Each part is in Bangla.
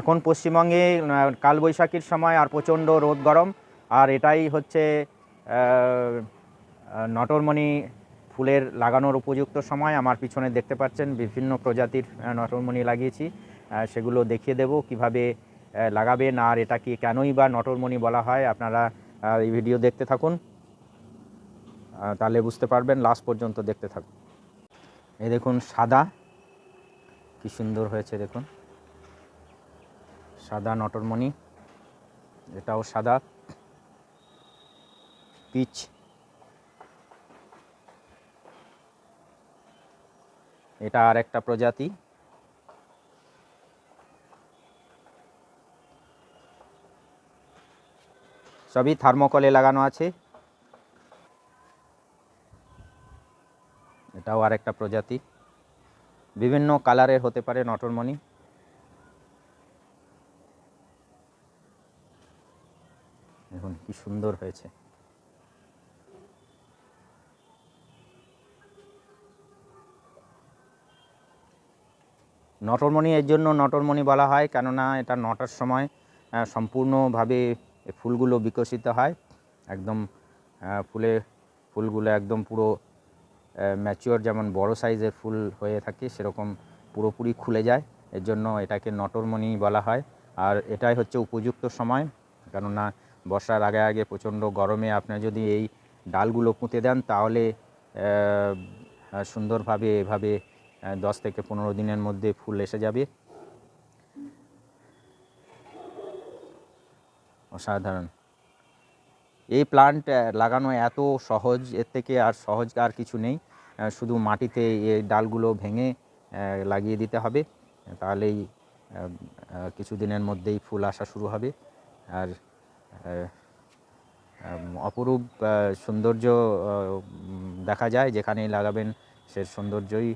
এখন পশ্চিমবঙ্গে কালবৈশাখীর সময় আর প্রচণ্ড রোদ গরম। আর এটাই হচ্ছে নটরমণি ফুলের লাগানোর উপযুক্ত সময়। আমার পিছনে দেখতে পাচ্ছেন বিভিন্ন প্রজাতির নটরমণি লাগিয়েছি। সেগুলো দেখিয়ে দেব কীভাবে লাগাবেন আর এটা কি কেনই বা নটরমণি বলা হয়। আপনারা এই ভিডিও দেখতে থাকুন। তাহলে বুঝতে পারবেন, লাস্ট পর্যন্ত দেখতে থাকুন। এই দেখুন সাদা, কি সুন্দর হয়েছে দেখুন। সাদা নটরমণি, এটাও সাদা। পিচ। এটা আর একটা প্রজাতি। সবই থার্মোকলে লাগানো আছে। এটাও আর একটা প্রজাতি। বিভিন্ন কালারের হতে পারে নটরমণি। দেখুন কি সুন্দর হয়েছে। নটরমণি এর জন্য নটরমণি বলা হয়, কেননা এটা নটার সময় সম্পূর্ণভাবে ফুলগুলো বিকশিত হয়। একদম ফুলে, ফুলগুলো একদম পুরো ম্যাচিওর যেমন বড় সাইজের ফুল হয়ে থাকে, সেরকম পুরোপুরি খুলে যায়। এর জন্য এটাকে নটরমণি বলা হয়। আর এটাই হচ্ছে উপযুক্ত সময়, কেননা বর্ষার আগে আগে প্রচণ্ড গরমে আপনি যদি এই ডালগুলো পুঁতে দেন তাহলে সুন্দরভাবে এভাবে দশ থেকে পনেরো দিনের মধ্যে ফুল এসে যাবে। অসাধারণ। এই প্লান্ট লাগানো এত সহজ এর থেকে আর সহজ আর কিছু নেই। শুধু মাটিতে এই ডালগুলো ভেঙে লাগিয়ে দিতে হবে। তাহলেই আহ, কিছুদিনের মধ্যেই ফুল আসা শুরু হবে। আর অপরূপ সৌন্দর্য দেখা যায় যেখানেই লাগাবেন সে সৌন্দর্যই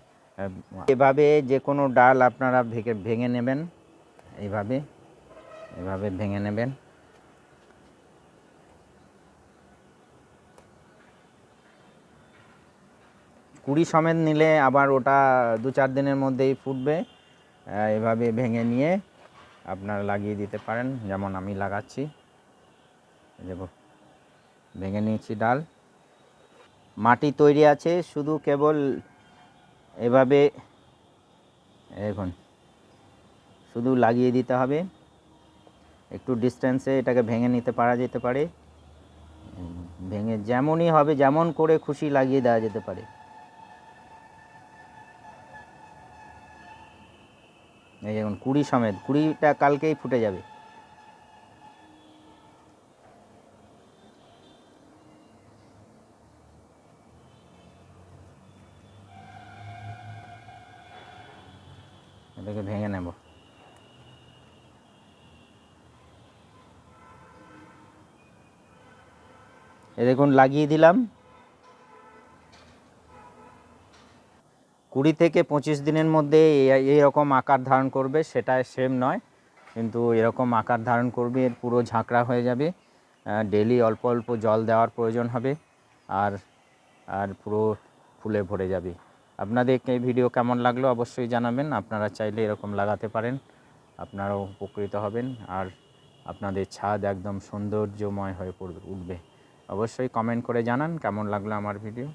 এভাবে যে কোনো ডাল আপনারা ভেঙে ভেঙে নেবেন। এইভাবে এভাবে ভেঙে নেবেন। কুড়ি সমেত নিলে আবার ওটা দু চার দিনের মধ্যেই ফুটবে। এভাবে ভেঙে নিয়ে আপনারা লাগিয়ে দিতে পারেন, যেমন আমি লাগাচ্ছি। দেখো, ভেঙে নিয়েছি ডাল। মাটি তৈরি আছে, শুধু কেবল এভাবে, দেখুন, শুধু লাগিয়ে দিতে হবে। একটু ডিস্টেন্সে এটাকে ভেঙে নিতে পারা যেতে পারে। ভেঙে যেমনই হবে, যেমন করে খুশি লাগিয়ে দেওয়া যেতে পারে। এই দেখুন, কুড়ি সমেত, কুড়িটা কালকেই ফুটে যাবে। এটাকে ভেঙে নেব। এ দেখুন, লাগিয়ে দিলাম। কুড়ি থেকে পঁচিশ দিনের মধ্যে এই- এইরকম আকার ধারণ করবে সেটা সেম নয়। কিন্তু এরকম আকার ধারণ করবে, এর পুরো ঝাঁকড়া হয়ে যাবে। ডেলি অল্প অল্প জল দেওয়ার প্রয়োজন হবে, আর আর পুরো ফুলে ভরে যাবে। আপনাদের এই ভিডিও কেমন লাগল অবশ্যই জানাবেন। আপনারা চাইলে এরকম লাগাতে পারেন। আপনারাও উপকৃত হবেন আর আপনাদের ছাদ একদম সৌন্দর্যময় হয়ে পড়বে, উঠবে। অবশ্যই কমেন্ট করে জানান কেমন লাগল আমার ভিডিও।